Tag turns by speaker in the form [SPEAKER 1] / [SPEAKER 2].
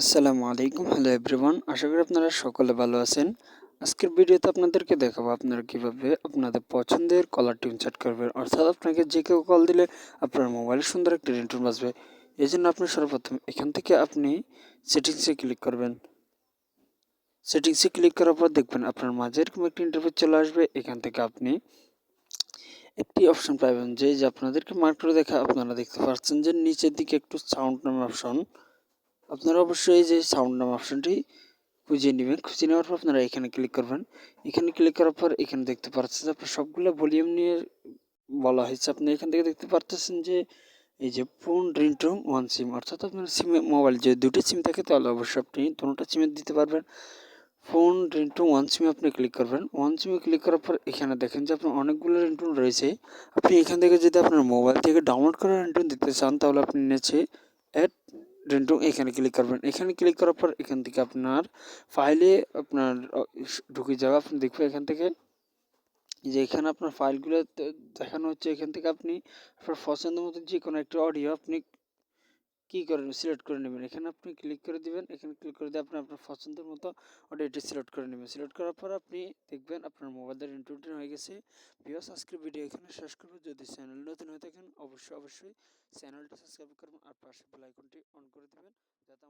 [SPEAKER 1] আসসালামু আলাইকুম। Hello everyone আশা করি আপনারা সকলে ভালো আছেন। আজকের ভিডিওতে আপনাদেরকে দেখাবো আপনারা কীভাবে আপনাদের পছন্দের কলার টিউন সেট করবেন। অর্থাৎ আপনাকে যে কেউ কল দিলে আপনার মোবাইলে সুন্দর একটি রিংটোন বাজবে। এই জন্য আপনি সর্বপ্রথম এখান থেকে আপনি সেটিংসে ক্লিক করবেন। সেটিংসে ক্লিক করার পর দেখবেন আপনার মাঝে এরকম একটি ইন্টারভিউ চলে আসবে। এখান থেকে আপনি একটি অপশন পাবেন যে যে আপনাদেরকে মার্ক করে দেখা আপনারা দেখতে পাচ্ছেন যে, নিচের দিকে একটু সাউন্ড নামের অপশন আপনারা অবশ্যই এই যে সাউন্ড নাম অপশনটি খুঁজে নেবেন। খুঁজে নেওয়ার পর আপনারা এখানে ক্লিক করবেন। এখানে ক্লিক করার পর এখানে দেখতে পাচ্ছেন যে আপনার সবগুলো ভলিউম নিয়ে বলা হয়েছে। আপনি এখান থেকে দেখতে পারতেছেন যে এই যে ফোন রিংটোন ওয়ান সিম অর্থাৎ আপনার সিমে মোবাইল যে দুটি সিম থাকে তাহলে অবশ্যই আপনি দুটো সিমে দিতে পারবেন। ফোন রিংটোন ওয়ান সিমে আপনি ক্লিক করবেন। ওয়ান সিমে ক্লিক করার পর এখানে দেখেন যে আপনার অনেকগুলো রিংটোন রয়েছে। আপনি এখান থেকে যদি আপনার মোবাইল থেকে ডাউনলোড করা রিংটোন দিতে চান, তাহলে আপনি নিচে অ্যাড রেন্টুং এখানে ক্লিক করবেন। এখানে ক্লিক করার পর এখান থেকে আপনার ফাইলে আপনার ঢুকে যাবে। আপনি দেখবেন এখান থেকে যে এখানে আপনার ফাইলগুলো দেখানো হচ্ছে। এখান থেকে আপনি আপনার পছন্দ মতো যে কোনো একটা অডিও আপনি কী করেন সিলেক্ট করে নেবেন? এখানে আপনি ক্লিক করে দিবেন, এখানে ক্লিক করে দিয়ে আপনি আপনার পছন্দের মতো অডিওটি সিলেক্ট করে নেবেন। সিলেক্ট করার পর আপনি দেখবেন আপনার মোবাইলের ইন্টারটেন হয়ে গেছে। ভিওস আজকের ভিডিও এখানে শেষ করব। যদি চ্যানেল নতুন হয়ে থাকেন, অবশ্যই অবশ্যই চ্যানেলটি সাবস্ক্রাইব করবেন আর পাশে বেল অন করে দেবেন, যাতে